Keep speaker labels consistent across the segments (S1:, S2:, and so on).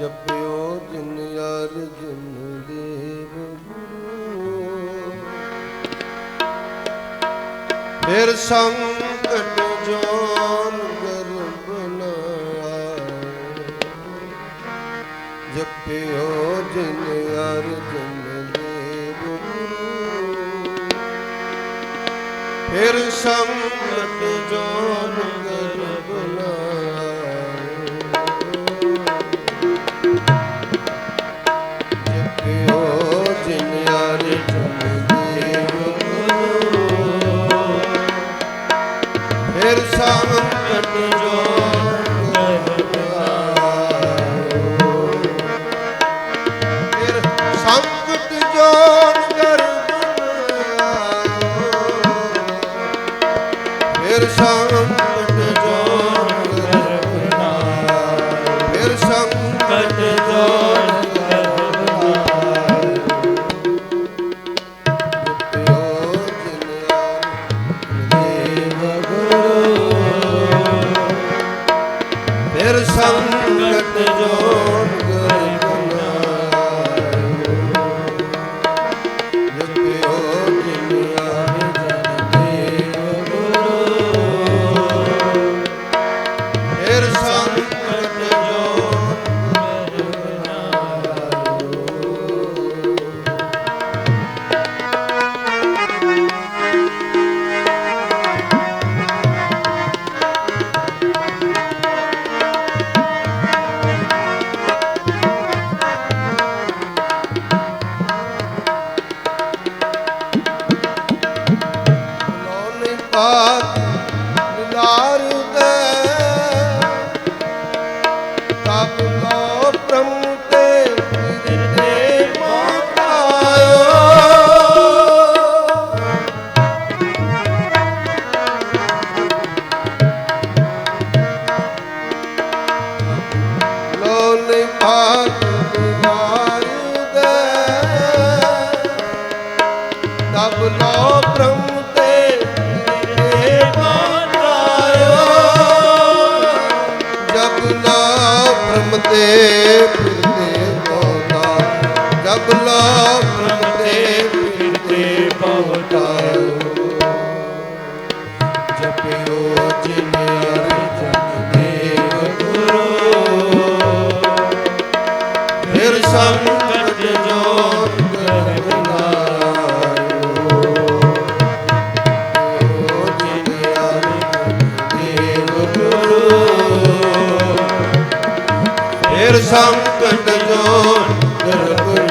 S1: ਜਪਿਓ ਜਿਨ ਯਾਰ ਜਿਨ ਦੇਵ। ਫਿਰ ਸੰਕਟ ਜੋਨ ਗਰਬ ਨਾ ਜਪਿਓ ਜਿਨ ਯਾਰ ਫਿਰ ਸੰਕਟ ਜੋਨ পথ tempo. ਸੰਕਟ ਜੋੜ ਦਰਗੁਰ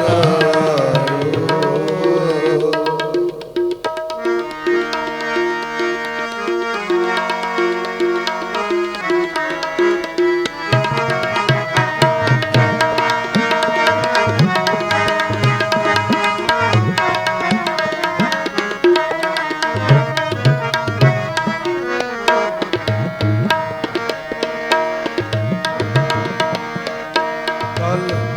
S1: Lord.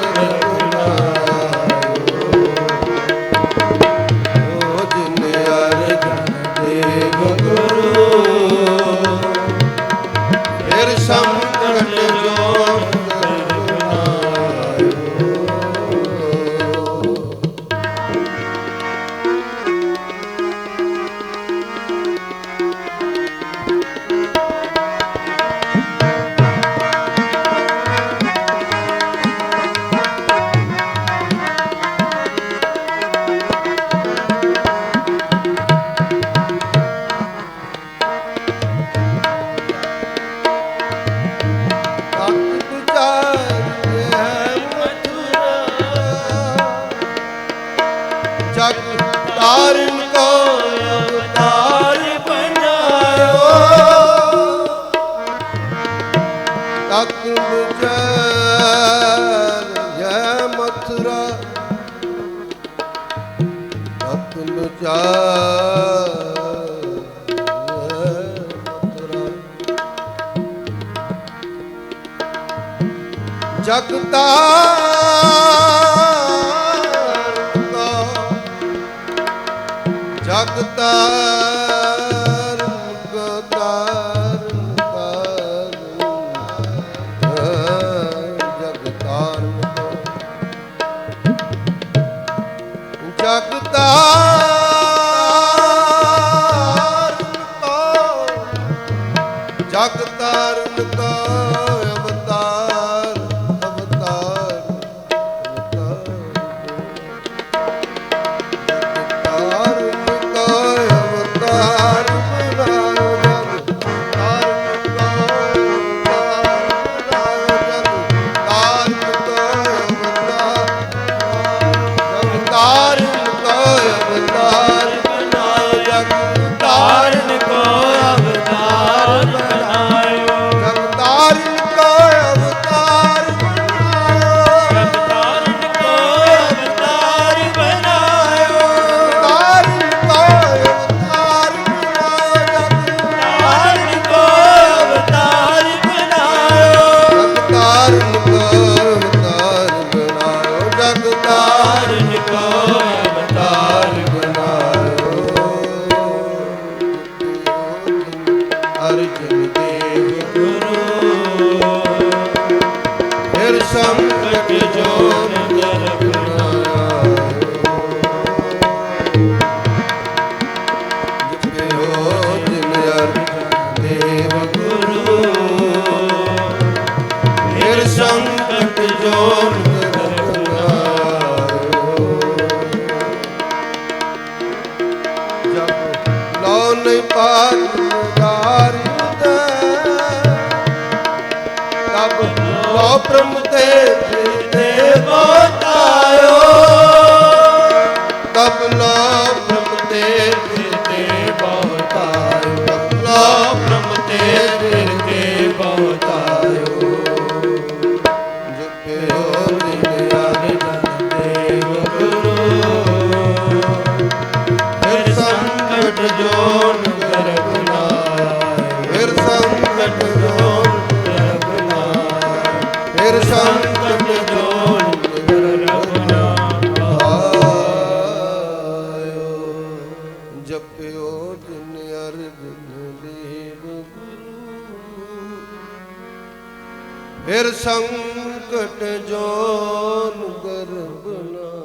S1: ਜਗਤਾ ਜਗਤਾਰ ਮੁਕਤਾਰ ਜਗਤਾਰ ਜਗਤਾਰ ਜਗਤਾਰ ਜਗਤਾਰ ਬ੍ਰਹਮ ਤੇ ਫਿਰਦੇ ਬੋਤਾਇਓ ਤੇ
S2: ਫਿਰਦੇ
S1: ਬੋਤਾਇਓ
S2: ਕਬਲਾ ਜਿਨ
S1: ਅਰਜਨ ਦੇਵ ਗੁਰੂ। ਫਿਰ ਸੰਕਟ ਜੋਨ ਗਰਬਨਾ